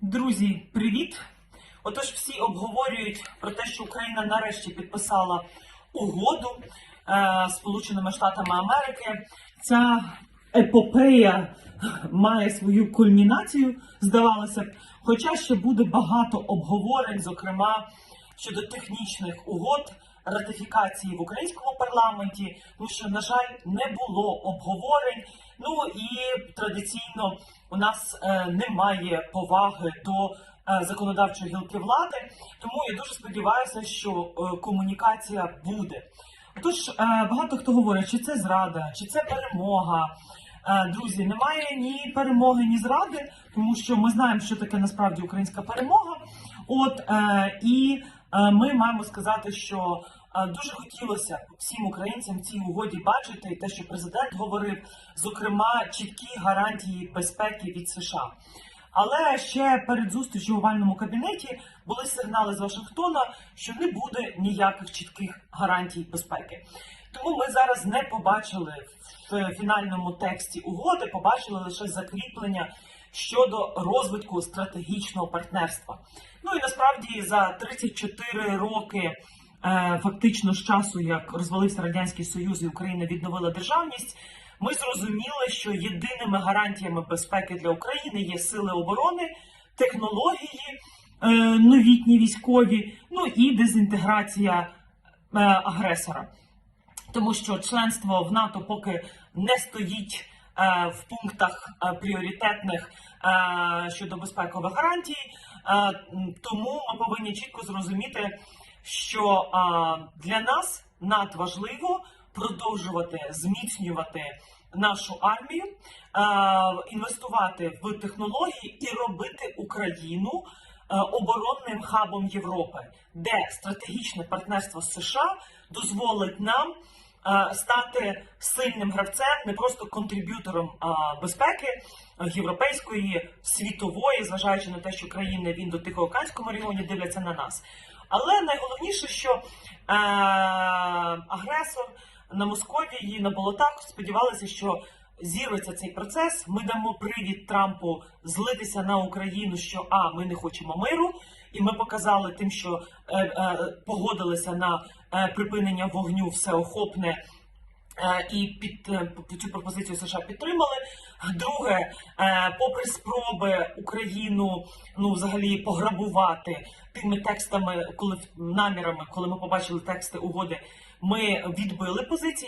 Друзі, привіт! Отож, всі обговорюють про те, що Україна нарешті підписала угоду е, Сполученими Штатами Америки. Ця епопея має свою кульмінацію, здавалося б. Хоча ще буде багато обговорень, зокрема щодо технічних угод, ратифікації в українському парламенті, тому що, на жаль, не було обговорень. Ну і традиційно у нас е, немає поваги до е, законодавчої гілки влади, тому я дуже сподіваюся, що е, комунікація буде. Отож, е, багато хто говорить, чи це зрада, чи це перемога. Друзі, немає ні перемоги, ні зради, тому що ми знаємо, що таке насправді українська перемога. От і ми маємо сказати, що дуже хотілося всім українцям в цій угоді бачити те, що президент говорив, зокрема, чіткі гарантії безпеки від США. Але ще перед зустрічю в овальному кабінеті були сигнали з Вашингтона, що не буде ніяких чітких гарантій безпеки. Тому ми зараз не побачили в фінальному тексті угоди, побачили лише закріплення щодо розвитку стратегічного партнерства. Ну і насправді за 34 роки. Е, Фактично з часу, як розвалився радянський союз і Україна відновила державність, ми зрозуміли, що єдиними гарантіями безпеки для України є сили оборони, технології, е, новітні військові, ну і дезінтеграція е, агресора. Тому що членство в НАТО поки не стоїть в пунктах пріоритетних щодо безпекових гарантій. Тому ми повинні чітко зрозуміти, що е, для нас надважливо продовжувати зміцнювати нашу армію, е, інвестувати в технології і робити Україну е, оборонним хабом Європи, де стратегічне партнерство з США дозволить нам е, стати сильним гравцем, не просто контриб'ютором безпеки європейської, світової, зважаючи на те, що країни в індо-тихоокеанському регіоні дивляться на нас. Але найголовніше, що е, агресор на Московії, на болотах сподівалися, що зірветься цей процес. Ми дамо привід Трампу злитися на Україну, що а ми не хочемо миру, і ми показали тим, що е, е, погодилися на е, припинення вогню всеохопне. е, І під е, цю пропозицію США підтримали. Друге, е, попри спроби Україну ну взагалі пограбувати тими текстами, коли намірами, коли ми побачили тексти угоди, ми відбили позиції.